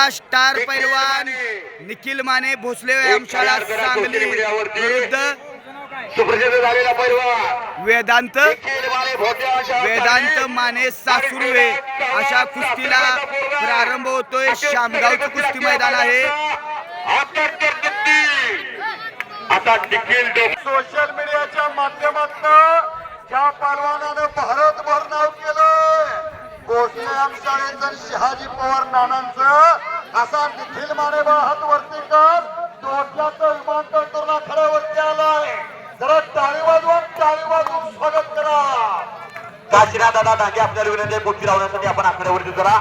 आपला स्टार पैलवान निखिल माने भोसले व्यायामशाळा सांगली विरुद्ध सुप्रसिद्ध झालेला पैलवान. वेदांत वेदांत माने सासुर्वे. अशा कुस्तीला प्रारंभ होतोय. शामगावचं कुस्ती मैदान आहे. आता सोशल मीडियाच्या माध्यमातून ज्या पैलवानानं भारतभर नाव केलं भोसले आमशाळेचं आणि शहाजी पवार नानांचं असा निखिल माने हात वरती कर. डोक्याचं विमानतळ करून खड्यावरती आलाय. जरा टाळी वाजवा टाळी वाजवून स्वागत करा. काशीनाथ दादा डांगे आपल्याला विनंती आहे कुस्ती लावण्यासाठी आपण आखाड्यावरती जरा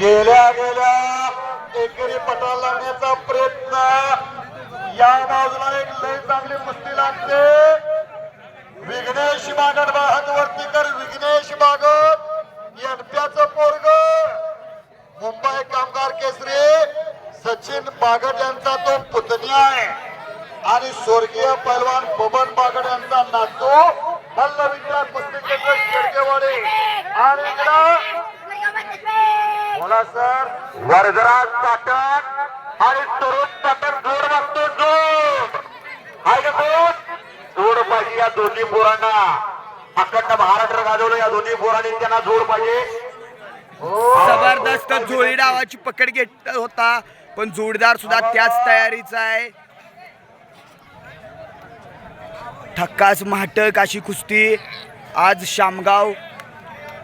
गेल्या गेल्या एकेरी पटा लावण्याचा प्रयत्न. या बाजूला एक लय चांगली मस्ती लागते. विघ्नेश बागत वाहत विघ्नेश बागत एनप्याच पोरग. मुंबई कामगार केसरी सचिन बागड यांचा तो पुतण्या आहे. आणि स्वर्गीय पैलवान बबन बागड यांचा नातू मल्लविद्या कुस्ती केंद्र शेडकेवाडे आणि इकडं बोला सर. वर्धराज पाटण आणि तरुण पाटण जोड मागतो जोड हाय का कोण जोड पाहिजे या दोन्ही पोरांना अखंड महाराष्ट्र गाजवलं. या दोन्ही पोरांनी त्यांना जोड पाहिजे. हो. जबरदस्त जोडी डावाची पकड घेत होता पण जोडदार सुद्धा त्याच तयारीचा आहे. ठक्कास माटक अशी कुस्ती. आज शामगाव.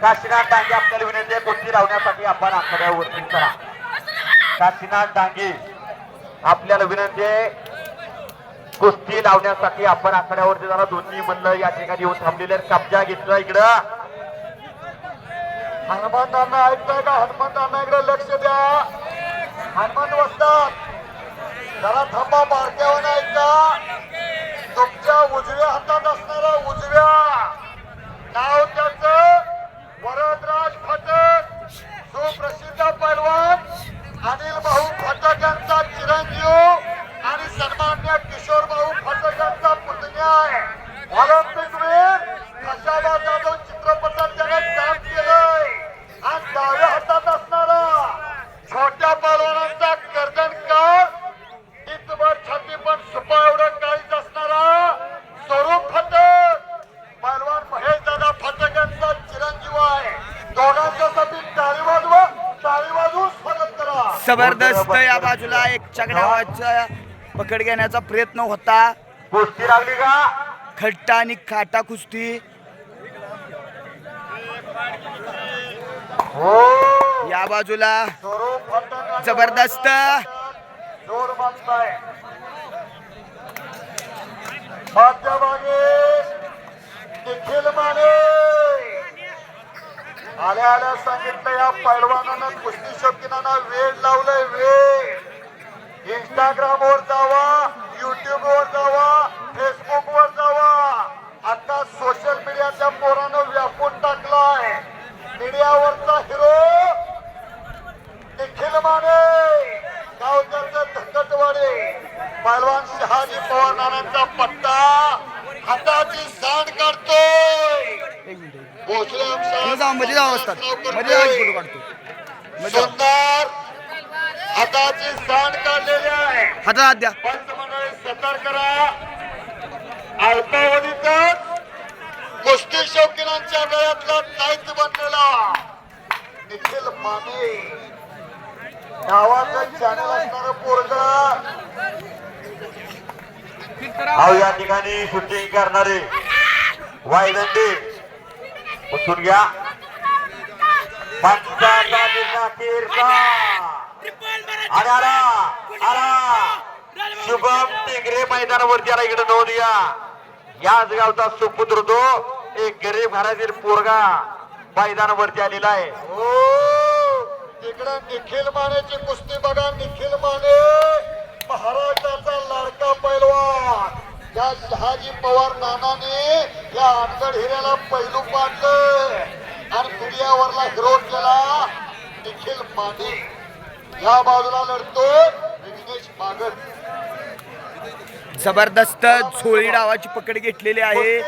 काशीनाथ डांगे आपल्याला विनंती आहे कुस्ती लावण्यासाठी आपण आखाड्यावरती करा काशीनाथ डांगे आपल्याला विनंती आहे कुस्ती लावण्यासाठी आपण आखाड्यावरती जरा दोन्ही म्हणलं या ठिकाणी येऊन थांबलेले कब्जा घेतला इकडं. हनुमंतांना ऐकताय का? हनुमंतांना इकडे लक्ष द्या. हनुमान बसतात जरा थांबा बारक्यावर ऐकता तुमच्या उजव्या हातात असणारा उजव्या नाव त्याचं वरदराज फटक सुप्रसिद्ध पैलवान अनिल भाऊ फटक यांचा चिरंजीव आणि सन्मान्य किशोर भाऊ फटक यांचा पुतण्या आहे ऑलिम्पिक वीर कशाबा जाधव चित्रपटात त्याने काम केलंय आणि डाव्या हातात असणारा छोट्या पैलवानांचा गर्दनकार इतभर छाती पण सुपा एवढं काळीच असणारा स्वरूप फटक पैलवान महेश दादा फटक यांचा चिरंजीव आहे दोघांच्यासाठी टाळी वाजवा टाळी वाजवून स्वागत करा जबरदस्त या बाजूला एक चगडावाचा पकड घेण्याचा प्रयत्न होता. कुस्ती लागली का? खट्टा आणि खाटा कुस्ती. हो. या बाजूला जबरदस्त. माने. आल्या आल्या सांगितलं या पैलवानानं कुस्ती शौकीनांना वेळ लावलंय वेळ. इंस्टाग्राम वर जावा युट्यूब वर जावा फेसबुक वर जावा. आता सोशल मीडियाच्या पोरानं व्यापून टाकलाय मीडियावरचा हिरो निखिल माने गावकरचं धक्कटवाडे पैलवान शहाजी पवार नानांचा पट्टा हाताची सांड काढतोय एक मिनिट मग जाऊ मध्ये जाऊ असतात. मध्ये जाऊ फोटो काढतो. मध्ये जाऊ. सुंदर हाताची सांड काढलेली आहे. हातात हात द्या. पंचमंडळी सतर्क करा. अल्पावधीतच कुस्ती शौकीनांच्या गळ्यातला ताईत बनलेला निखिल माने. गावाचं चॅनल असणार पोरग. अहो या ठिकाणी शूटिंग करणारे वायदंडे. उचून घ्या. पंचाचा अखेरचा अरे आला आला शुभम टिंगरे मैदानावरती आला इकडे नोंद या. याच गावचा सुपुत्र तो एक गरीब घरातील पोरगा मैदानावरती आलेला आहे. हो, तिकडे निखिल मानेची कुस्ती बघा निखिल माने. महाराष्ट्राचा लाडका पैलवान. या शहाजी पवार नानाने या अनगड हिऱ्याला पैलू पाडलं. आणि मीडियावरला हिरो केला निखिल माने. या बाजूला लढतोय विघ्नेश बागत जबरदस्त झोळी डावाची पकड घेतलेली आहे.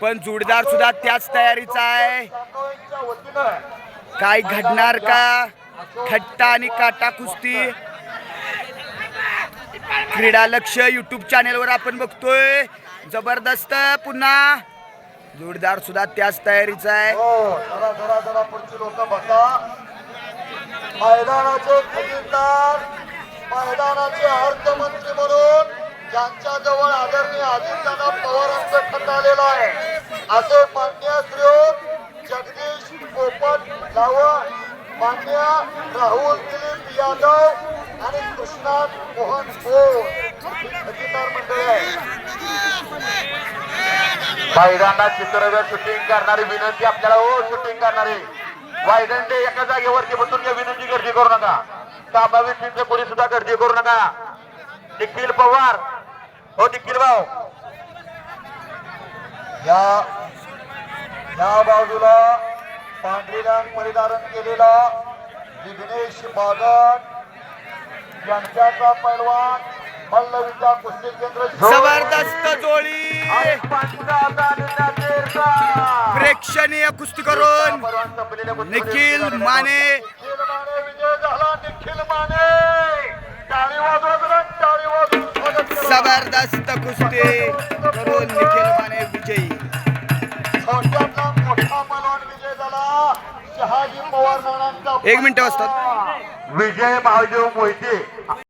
पण जोडदार सुद्धा त्याच तयारीचा आहे. काय घडणार का? खट्टा आणि काटा कुस्ती क्रीडा लक्ष युट्यूब चॅनेलवर आपण बघतोय. जबरदस्त पुन्हा. जोडदार सुद्धा त्याच तयारीचा आहे. हो जरा मैदानाचे खजिनदार मैदानाचे अर्थमंत्री म्हणून ज्यांच्या जवळ आदरणीय अजितदादा पवारांचं खत आलेलं आहे. असे मान्य श्री जगदीश पोपट लावण मान्य राहुल दिलीप यादव कृष्णात मोहन भोर मंडळी. आहे मैदानात चित्रव्य शूटिंग करणारी विनंती आपल्याला हो शूटिंग करणारी. वायदंडे एका जागेवरती बसून घ्या विनंती गर्दी करू नका. ताबावीस तिथे कोणी सुद्धा गर्दी करू नका. निखिल पवार. हो निखिल भाऊ. या या बाजूला पांढरी रंग परिधारण केलेला विघ्नेश बागट. यांच्याचा पैलवान कुस्ती केंद्र जबरदस्त जोडी. प्रेक्षणीय कुस्ती करून निखिल माने. विजय झाला निखिल माने. टाळी टाळी. जबरदस्त कुस्ती. करून निखिल माने विजयी. छोट्यातला मोठा पैलवान विजय झाला. शहाजी पवार नानांचा एक मिनिट वाजतात विजय महादेव मोहिते.